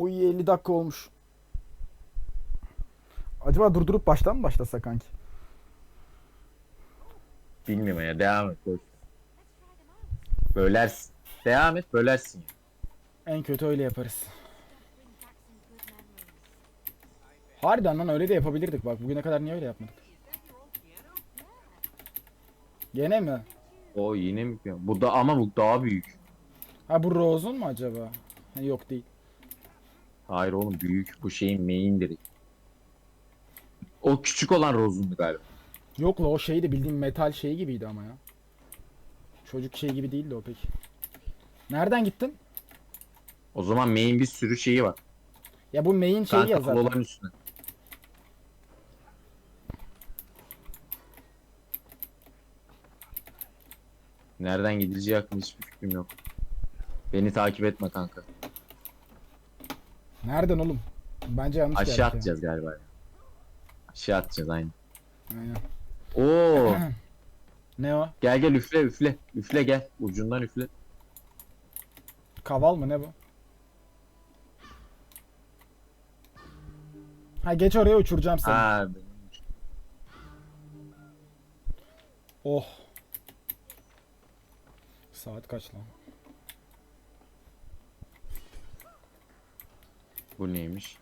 Oy 50 dakika olmuş. Acaba durdurup baştan mı başlasa kanki? Bilmiyorum ya devam et. boş. Bölersin. Devam et bölersin. En kötü öyle yaparız. Harbiden lan öyle de yapabilirdik bak. Bugüne kadar niye öyle yapmadık? Gene mi? O yine mi? Bu da ama bu daha büyük. Ha bu Rose'un mu acaba? Ha, yok değil. Hayır oğlum büyük. Bu şeyin main direkt. O küçük olan Rose'undu galiba. Yok la o şeydi bildiğin metal şey gibiydi ama ya. Çocuk şey gibi değildi o pek. Nereden gittin? O zaman main bir sürü şeyi var. Ya bu main şeyi ya Kanka zaten. olan üstüne. Nereden gidileceği hakkında hiçbir fikrim yok. Beni takip etme kanka. Nereden oğlum? Bence yanlış Aşağı geldik atacağız galiba. Aşağı atacağız aynı. Aynen. Oo, Ne o? gel gel üfle üfle. Üfle gel. Ucundan üfle. Kaval mı ne bu? Ha geç oraya uçuracağım seni. Ha, Oh. Saat kaç lan? Bu neymiş?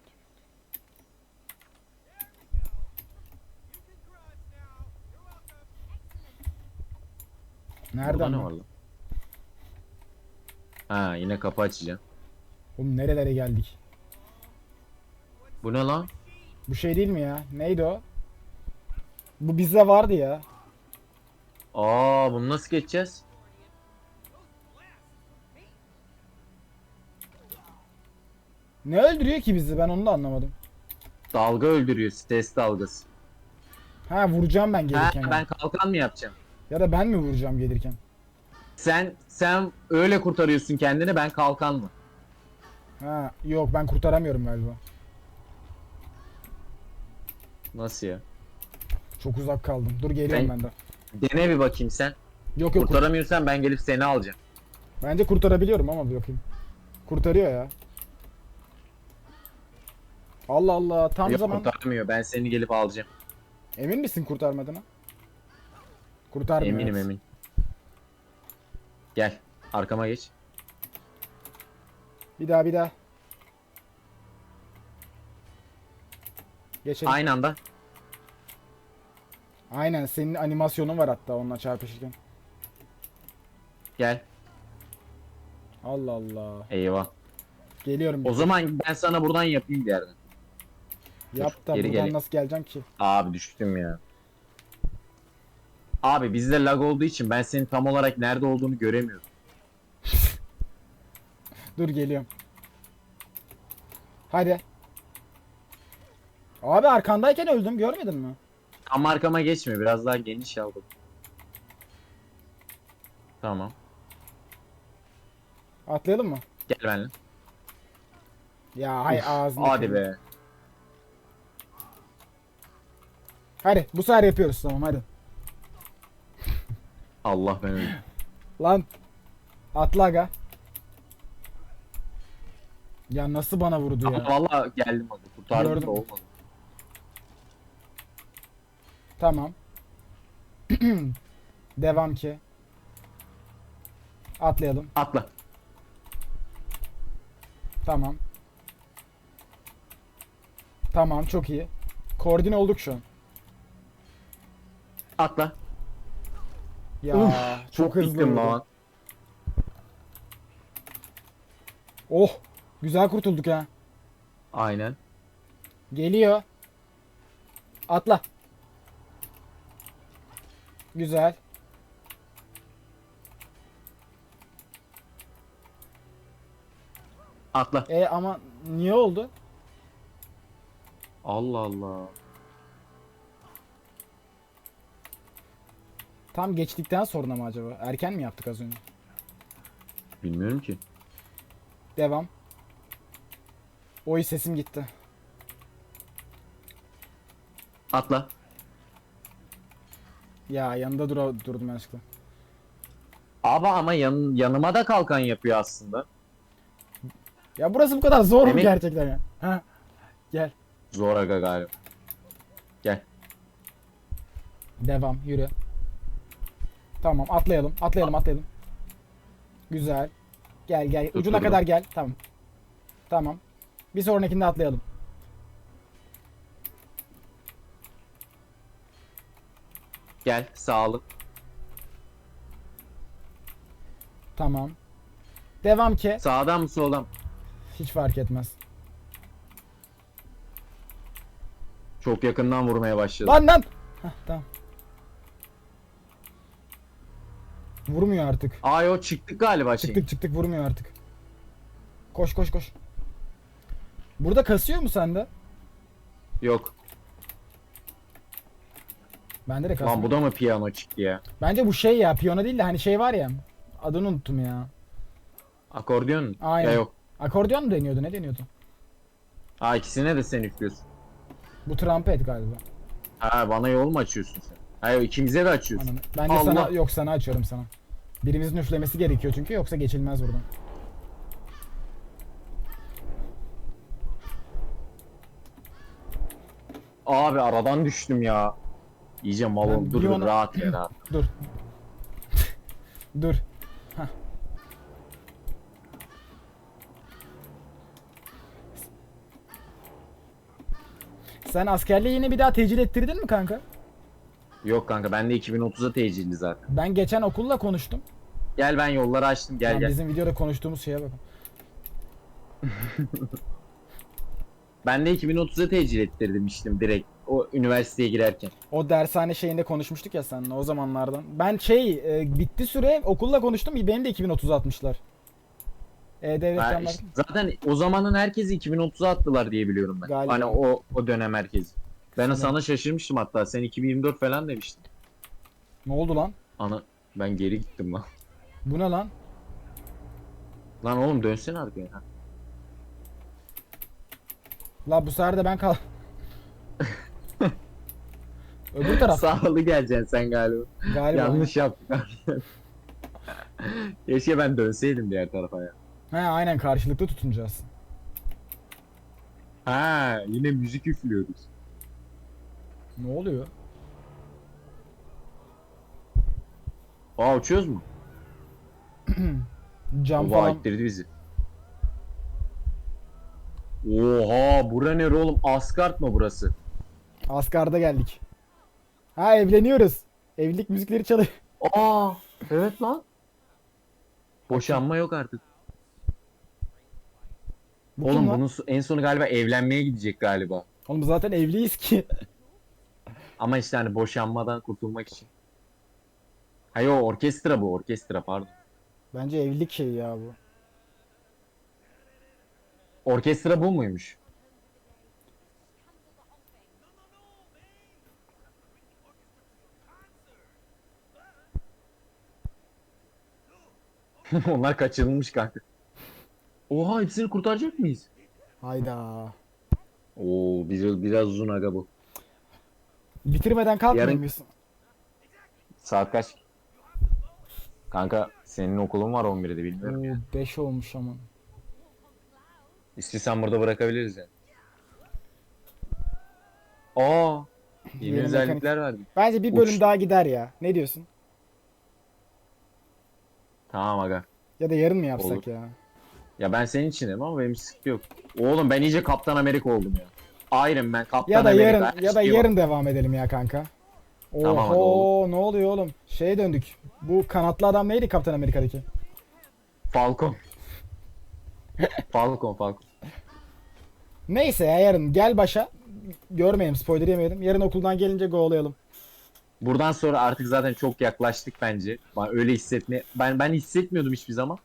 Burada Nereden? ne lan? var lan? Ha yine kapı açacağım. Oğlum nerelere geldik? Bu ne lan? Bu şey değil mi ya? Neydi o? Bu bizde vardı ya. Aa bunu nasıl geçeceğiz? Ne öldürüyor ki bizi? Ben onu da anlamadım. Dalga öldürüyor. Stres dalgası. Ha vuracağım ben Ha, gelirken. ya. ben kalkan mı yapacağım? Ya da ben mi vuracağım gelirken? Sen sen öyle kurtarıyorsun kendini ben kalkan mı? Ha yok ben kurtaramıyorum galiba. Nasıl ya? Çok uzak kaldım. Dur geliyorum Ben- ben de. Dene bir bakayım sen. Yok yok. Kurtaramıyorsan ben gelip seni alacağım. Bence kurtarabiliyorum ama bir bakayım. Kurtarıyor ya. Allah Allah tam Yok zaman. kurtaramıyor. Ben seni gelip alacağım. Emin misin kurtarmadığına? Kurtarmıyor. Eminim evet. emin. Gel. Arkama geç. Bir daha bir daha. Geçelim. Aynı anda. Aynen senin animasyonun var hatta onunla çarpışırken. Gel. Allah Allah. Eyvah. Geliyorum. O zaman ben sana buradan yapayım bir yerden. Yap da geri buradan geleyim. nasıl geleceğim ki? Abi düştüm ya. Abi bizde lag olduğu için ben senin tam olarak nerede olduğunu göremiyorum. Dur geliyorum. Hadi. Abi arkandayken öldüm görmedin mi? Tam arkama geçme. Biraz daha geniş aldım. Tamam. Atlayalım mı? Gel benimle. Ya hay ağzını. Hadi be. Hadi bu sefer yapıyoruz tamam hadi. Allah ben. Lan. Atla aga. Ya nasıl bana vurdu Ama ya? valla geldim hadi. Kurtardım Gördüm. da olmadı. Tamam. Devam ki. Atlayalım. Atla. Tamam. Tamam çok iyi. Koordine olduk şu an. Atla. Ya Uf, çok, Çok hızlı vurdu. lan. Oh güzel kurtulduk ha. Aynen. Geliyor. Atla. Güzel. Atla. E ama niye oldu? Allah Allah. Tam geçtikten sonra mı acaba? Erken mi yaptık az önce? Bilmiyorum ki. Devam. Oy sesim gitti. Atla. Ya yanında dura, durdum yanlışlıkla. Abi ama yan, yanıma da kalkan yapıyor aslında. Ya burası bu kadar zor mu Demek- gerçekten ya? Ha. Gel. Zor aga galiba. Gel. Devam yürü. Tamam atlayalım. Atlayalım atlayalım. Güzel. Gel gel. Ucuna Tutturdum. kadar gel. Tamam. Tamam. Bir sonrakinde atlayalım. Gel. Sağlık. Tamam. Devam ki. Sağdan mı soldan? mı? Hiç fark etmez. Çok yakından vurmaya başladı. Lan lan. Heh, tamam. Vurmuyor artık. Ay o çıktık galiba şey. Çıktık çıktık vurmuyor artık. Koş koş koş. Burada kasıyor mu sende? Yok. Bende de kasıyor. Lan bu da mı piyano çıktı ya? Bence bu şey ya piyano değil de hani şey var ya. Adını unuttum ya. Akordeon? Aynen. Ya yok. Akordeon mu deniyordu? Ne deniyordu? Ha ikisine de sen üflüyorsun. Bu trompet galiba. Ha bana yol mu açıyorsun sen? Hayır ikimize de açıyorsun. Ananı. Bence Allah. sana yok sana açıyorum sana. Birimizin üflemesi gerekiyor çünkü yoksa geçilmez buradan. Abi aradan düştüm ya. İyice malım. Dur dur rahat ya rahat. Dur. Dur. Hah. Sen askerliği yine bir daha tecil ettirdin mi kanka? Yok kanka ben de 2030'a tecilli zaten. Ben geçen okulla konuştum. Gel ben yolları açtım gel Lan gel. Bizim videoda konuştuğumuz şeye bakın. Ben de 2030'a tecil ettirmiştim direkt. O üniversiteye girerken. O dershane şeyinde konuşmuştuk ya seninle o zamanlardan. Ben şey e, bitti süre okulla konuştum. Beni de 2030 atmışlar. Ha, E-Devlet'ten işte zaten o zamanın herkesi 2030'a attılar diye biliyorum ben. Galiba. Hani o o dönem herkesi. Ben Sana- şaşırmıştım hatta. Sen 2024 falan demiştin. Ne oldu lan? Ana ben geri gittim lan. Bu ne lan? Lan oğlum dönsene arkaya. Ha. La bu sefer de ben kal. Öbür taraf Sağlı geleceksin sen galiba. galiba. Yanlış yaptık abi. Keşke ben dönseydim diğer tarafa ya. He aynen karşılıklı tutunacağız. Ha yine müzik üflüyoruz. Ne oluyor? Aa uçuyoruz mu? Cam Baba falan. ittirdi bizi. Oha bura nere oğlum? Asgard mı burası? Asgard'a geldik. Ha evleniyoruz. Evlilik müzikleri çalıyor. Aa evet lan. Boşanma yok artık. Bu kim Oğlum lan? bunun so- en sonu galiba evlenmeye gidecek galiba. Oğlum zaten evliyiz ki. Ama işte hani boşanmadan kurtulmak için. Hayır o orkestra bu orkestra pardon. Bence evlilik şeyi ya bu. Orkestra bu muymuş? Onlar kaçırılmış kanka. Oha hepsini kurtaracak mıyız? Hayda. Oo biraz, biraz uzun aga bu. Bitirmeden kalkmıyor Yarın- muyuz? Saat kaç? Kanka senin okulun var 11'de bilmiyorum. 5 olmuş ama. İstiyorsan burada bırakabiliriz yani. Aa, yeni Yeni özellikler verdi. Bence bir bölüm Uç. daha gider ya. Ne diyorsun? Tamam aga. Ya da yarın mı yapsak Olur. ya? Ya ben senin içinim ama benim sıkıntı yok. Oğlum ben iyice Kaptan Amerika oldum ya. Iron Man, Kaptan Ya da Amerika. yarın her ya da şey var. yarın devam edelim ya kanka. Tamam, hadi ne oluyor oğlum? Şeye döndük. Bu kanatlı adam neydi Kaptan Amerika'daki? Falcon. Falcon, Falcon. Neyse ya yarın gel başa. Görmeyelim spoiler yemeyelim. Yarın okuldan gelince go'layalım. Buradan sonra artık zaten çok yaklaştık bence. Ben öyle hissetme ben ben hissetmiyordum hiçbir zaman.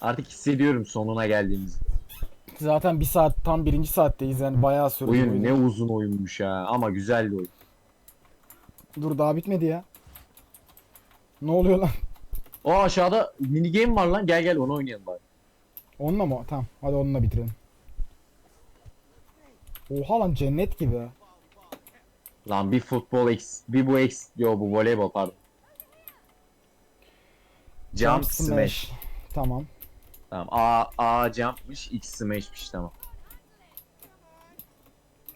Artık hissediyorum sonuna geldiğimizi. Zaten bir saat tam birinci saatteyiz yani bayağı sürdü. Oyun ne uzun oyunmuş ha ama güzeldi oyun. Dur daha bitmedi ya. Ne oluyor lan? O aşağıda mini game var lan. Gel gel onu oynayalım bari. Onunla mı? Tamam hadi onunla bitirelim. Oha lan cennet gibi. Lan bir futbol X, bir bu X, yo bu voleybol pardon. Jump, smash. Tamam. Tamam. A A jump'mış, X smash'miş tamam.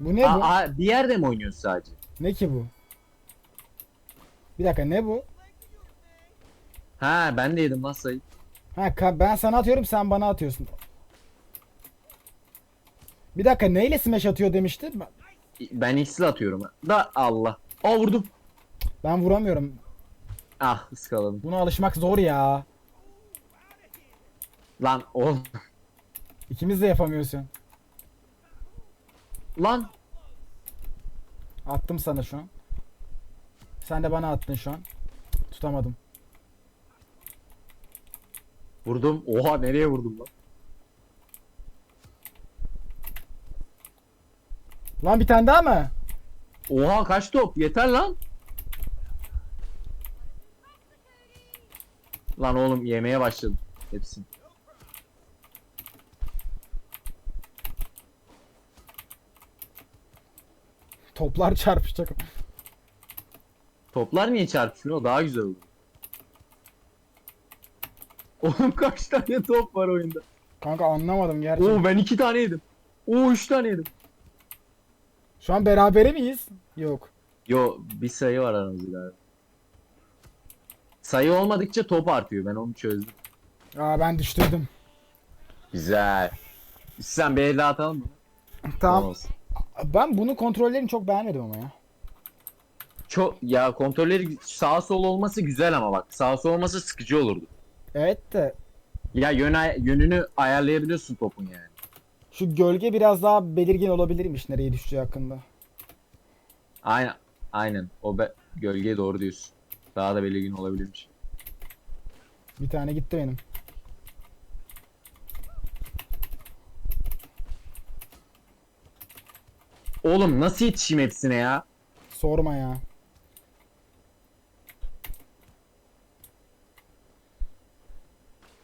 Bu ne bu? A, bir yerde mi oynuyorsun sadece? Ne ki bu? Bir dakika ne bu? Ha ben de yedim lan sayı. Ha ka- ben sana atıyorum sen bana atıyorsun. Bir dakika neyle smash atıyor demişti? Ben- Ben X'le atıyorum. ha. Da Allah. Aa vurdum. Ben vuramıyorum. Ah ıskaladım. Buna alışmak zor ya. Lan o İkimiz de yapamıyorsun. lan Attım sana şu an. Sen de bana attın şu an. Tutamadım. vurdum. Oha nereye vurdum lan? Lan bir tane daha mı? Oha kaç top? Yeter lan. Lan oğlum yemeye başladım hepsini. Toplar çarpışacak. Toplar niye çarpışmıyor? Daha güzel olur. Oğlum kaç tane top var oyunda? Kanka anlamadım gerçekten. Oo ben iki tane yedim. Oo üç tane yedim. Şu an berabere miyiz? Yok. Yo bir sayı var aramızda galiba. Sayı olmadıkça top artıyor. Ben onu çözdüm. Aa ben düştürdüm. Güzel. Sen bir el daha atalım mı? Tamam. olsun. Ben bunu kontrollerini çok beğenmedim ama ya. Çok ya kontrolleri sağ sol olması güzel ama bak sağ sol olması sıkıcı olurdu. Evet de Ya yön ay- yönünü ayarlayabiliyorsun topun yani. şu gölge biraz daha belirgin olabilirmiş nereye düşeceği hakkında. Aynen. Aynen. O be gölgeye doğru diyorsun. Daha da belirgin olabilirmiş. Bir tane gitti benim. Oğlum nasıl yetişeyim hepsine ya? Sorma ya.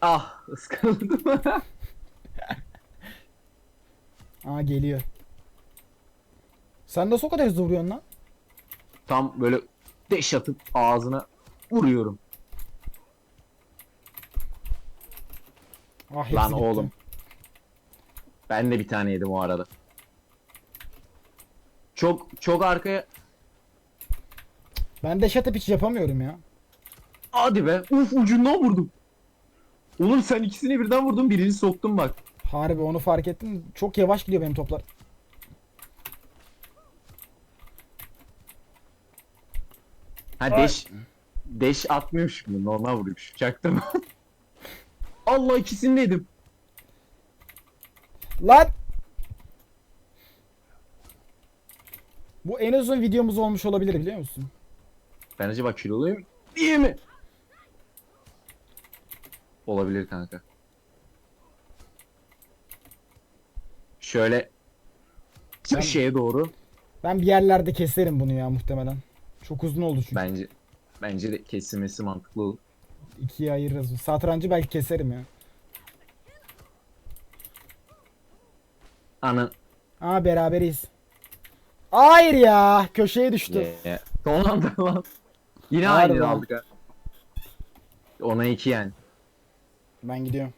Ah ıskaladım. Aa geliyor. Sen nasıl o kadar hızlı vuruyorsun lan? Tam böyle deş atıp ağzına vuruyorum. Ah hepsi Lan gitti. oğlum. Ben de bir tane yedim o arada. Çok çok arkaya Ben de shut hiç yapamıyorum ya. Hadi be. Uf ucundan vurdum. Oğlum sen ikisini birden vurdun birini soktun bak. Harbi onu fark ettim. Çok yavaş gidiyor benim toplar. Ha Ay. deş deş atmıyormuş mu? Normal vuruyormuş. Çaktım. Allah ikisini de yedim. Lan! Bu en uzun videomuz olmuş olabilir biliyor musun? Ben acaba kiloluyum? Değil mi? Olabilir kanka. Şöyle Ben- şeye doğru Ben bir yerlerde keserim bunu ya muhtemelen. Çok uzun oldu çünkü. bence bence de kesilmesi mantıklı olur. İkiye ayırırız. Satrancı belki keserim ya. Ana Aa beraberiz. Hayır ya. Köşeye düştü. Yeah. Son anda lan. Yine Harbi aynı lan. aldık ha. Ona iki yani. Ben gidiyorum.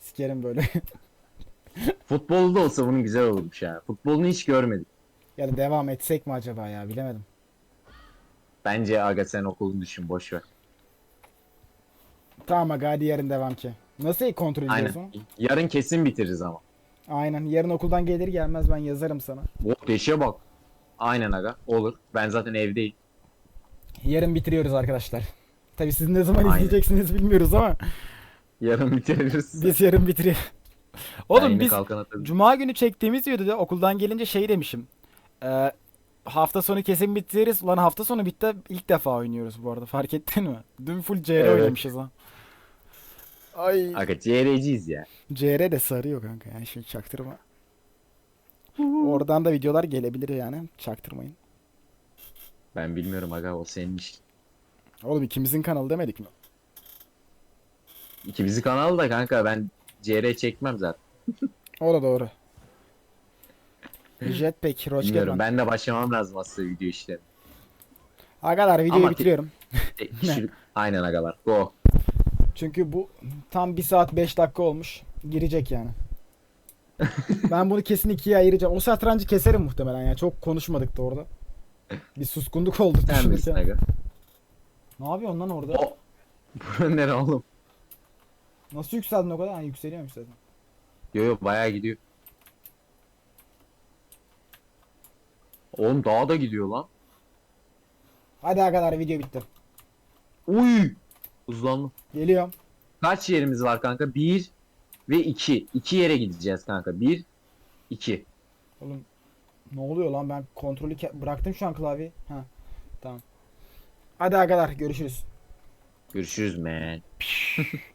Sikerim böyle. Futbolda olsa bunun güzel olurmuş ya. Futbolunu hiç görmedik. ya da devam etsek mi acaba ya bilemedim. Bence aga sen okulunu düşün boş ver. Tamam aga hadi yarın devam ki. Nasıl kontrol Aynen. onu? Yarın kesin bitiririz ama. Aynen. Yarın okuldan gelir gelmez ben yazarım sana. Deşe bak. Aynen aga. Olur. Ben zaten evdeyim. Yarın bitiriyoruz arkadaşlar. Tabi siz ne zaman Aynen. izleyeceksiniz bilmiyoruz ama Yarın bitiririz. biz yarın bitiriyoruz. Oğlum yine biz kalkan atarım. Cuma günü çektiğimiz videoda okuldan gelince şey demişim. Ee, hafta sonu kesin bitiririz. Ulan hafta sonu bitti ilk defa oynuyoruz bu arada fark ettin mi? Dün full CR Evet. oynamışız ha. Ay. Aga CR'ciyiz ya. CR de sarıyor kanka yani şey çaktırma. Oradan da videolar gelebilir yani çaktırmayın. Ben bilmiyorum aga o senin iş. Oğlum ikimizin kanalı demedik mi? İkimizi kanal da kanka ben CR çekmem zaten. O da doğru. Jetpack, Bilmiyorum Roçkeman. ben de başlamam lazım aslında video işlerine. Arkadaşlar videoyu Ama- bitiriyorum. E, şu- Aynen agalar. Go. Çünkü bu tam 1 saat 5 dakika olmuş. Girecek yani. ben bunu kesin ikiye ayıracağım. O satrancı keserim muhtemelen ya. Çok konuşmadık da orada. Bir suskunduk oldu Sen misin düşünürken. aga? Ne yapıyorsun lan orada? O. Bura nere oğlum? Nasıl yükseldin o kadar? Ha, yükseliyormuş zaten. Yo yo bayağı gidiyor. Oğlum daha da gidiyor lan. Hadi arkadaşlar video bitti. Uy! Hızlandım. Geliyorum. Kaç yerimiz var kanka? 1 ve 2. 2 yere gideceğiz kanka. 1 2. Oğlum ne oluyor lan ben kontrolü bıraktım şu an klavyeyi. Ha tamam. Hadi arkadaşlar görüşürüz. Görüşürüz man.